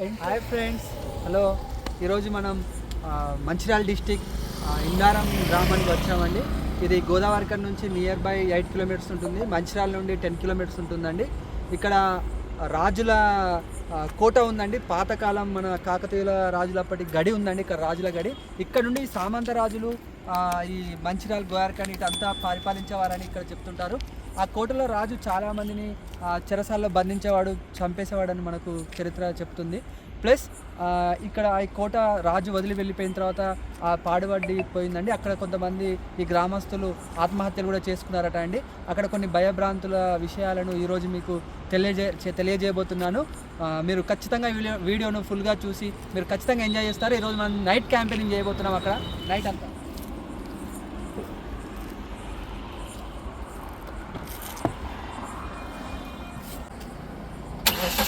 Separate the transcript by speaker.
Speaker 1: Hi friends hello ఈరోజు మనం Mancherial district Indaram గ్రామానికి వచ్చామండి. ఇది గోదావరికర్ నుంచి నియర్ బై ఎయిట్ కిలోమీటర్స్ ఉంటుంది. మంచిర్యాల నుండి టెన్ కిలోమీటర్స్ ఉంటుందండి. ఇక్కడ రాజుల కోట ఉందండి. పాతకాలం మన కాకతీయుల రాజులప్పటి గడి ఉందండి. ఇక్కడ రాజుల గడి. ఇక్కడ నుండి సామంత రాజులు ఈ మంచిర్యాల గోయార్కని ఇటంతా పరిపాలించేవారని ఇక్కడ చెప్తుంటారు. ఆ కోటలో రాజు చాలా మందిని చెరసాల్లో బంధించేవాడు చంపేసేవాడని మనకు చరిత్ర చెప్తుంది. ప్లస్ ఇక్కడ ఈ కోట రాజు వదిలి వెళ్ళిపోయిన తర్వాత ఆ పాడుబడి పోయిందండి. అక్కడ కొంతమంది ఈ గ్రామస్తులు ఆత్మహత్యలు కూడా చేసుకున్నారట అండి. అక్కడ కొన్ని భయభ్రాంతుల విషయాలను ఈరోజు మీకు తెలియజే తెలియజేయబోతున్నాను. మీరు ఖచ్చితంగా వీడియో వీడియోను ఫుల్గా చూసి మీరు ఖచ్చితంగా ఎంజాయ్ చేస్తారు. ఈరోజు మనం నైట్ క్యాంపెయినింగ్ చేయబోతున్నాం అక్కడ. నైట్ అంతా. Thank you.